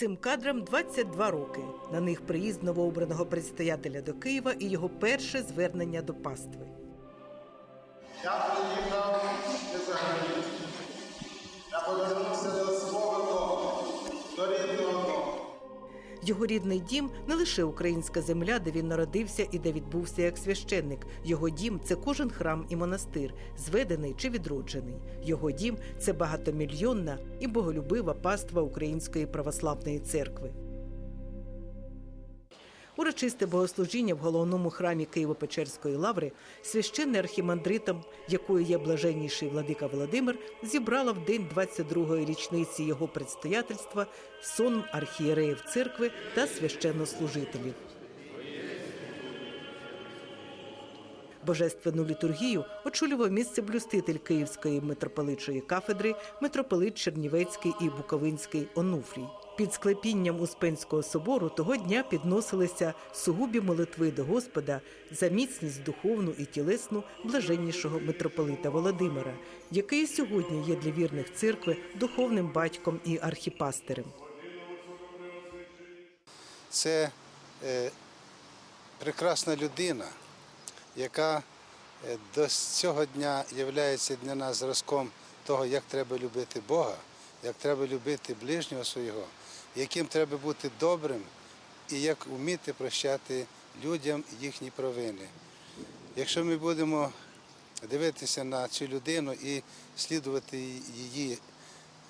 Цим кадрам 22 роки. На них приїзд новообраного предстоятеля до Києва і його перше звернення до пастви. Його рідний дім не лише українська земля, де він народився і де відбувся як священник. Його дім це кожен храм і монастир, зведений чи відроджений. Його дім це багатомільйонна і боголюбива паства Української православної церкви. Урочисте богослужіння в головному храмі Києво-Печерської лаври священний архімандритом, якою є блаженніший владика Володимир, зібрала в день 22-ї річниці його предстоятельства сон архієреїв церкви та священнослужителів. Божественну літургію очолював місцеблюститель Київської митрополитчої кафедри, митрополит Чернівецький і Буковинський Онуфрій. Під склепінням Успенського собору того дня підносилися сугубі молитви до Господа за міцність духовну і тілесну блаженнішого митрополита Володимира, який сьогодні є для вірних церкви духовним батьком і архіпастерем. Це е, прекрасна людина, яка е, до цього дня є для нас зразком того, як треба любити Бога, як треба любити ближнього свого, яким треба бути добрим і як вміти прощати людям їхні провини. Якщо ми будемо дивитися на цю людину і слідувати її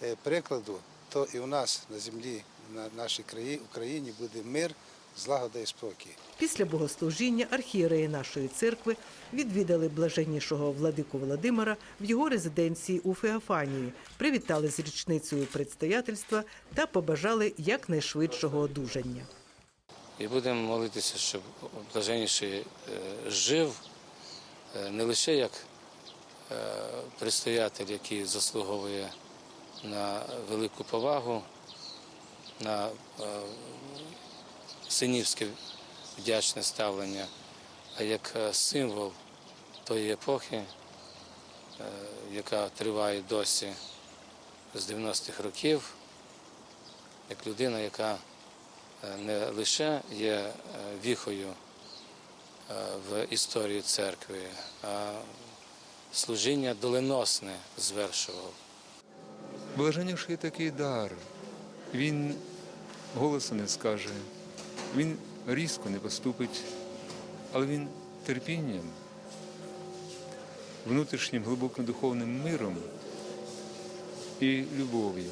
е, прикладу, то і у нас на землі, на нашій країні, Україні буде мир, злагода і спокій. Після богослужіння архієреї нашої церкви відвідали блаженнішого владику Володимира в його резиденції у Феофанії, привітали з річницею предстоятельства та побажали якнайшвидшого одужання. І будемо молитися, щоб блаженніший е, жив е, не лише як е, предстоятель, який заслуговує на велику повагу, на синівське вдячне ставлення, а як е, символ тої епохи, е, яка триває досі з 90-х років, як людина, яка е, не лише є віхою в історії церкви, а служіння доленосне звершував. Блаженніший такий дар. Він голосу не скаже, він різко не поступить, але він терпінням, внутрішнім глибоким духовним миром і любов'ю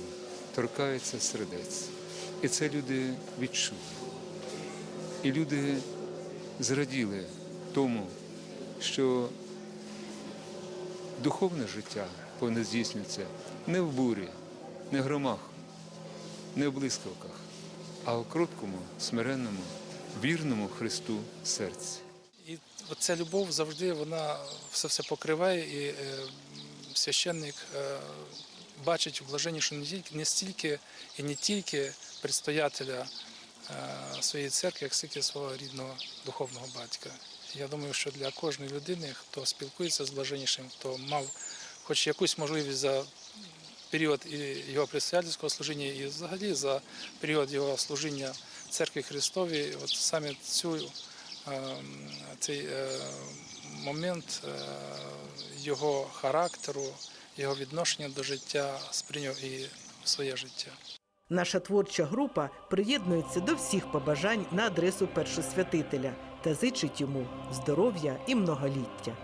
торкається сердець. І це люди відчули. І люди зраділи тому, що духовне життя повинно здійснюється не в бурі, не в громах, не в блискавках, а в кроткому, смиренному, вірному Христу серці. І ця любов завжди вона все все покриває, і е, священник е, бачить в не тільки не стільки і не тільки предстоятеля е, своєї церкви, як стільки свого рідного духовного батька. Я думаю, що для кожної людини, хто спілкується з блаженнішим, хто мав хоч якусь можливість за період його предстоятельського служіння, і взагалі за період його служіння церкві Христовій, от саме цю е, цей е, момент е, його характеру, його відношення до життя сприйняв і своє життя. Наша творча група приєднується до всіх побажань на адресу першосвятителя та зичить йому здоров'я і многоліття.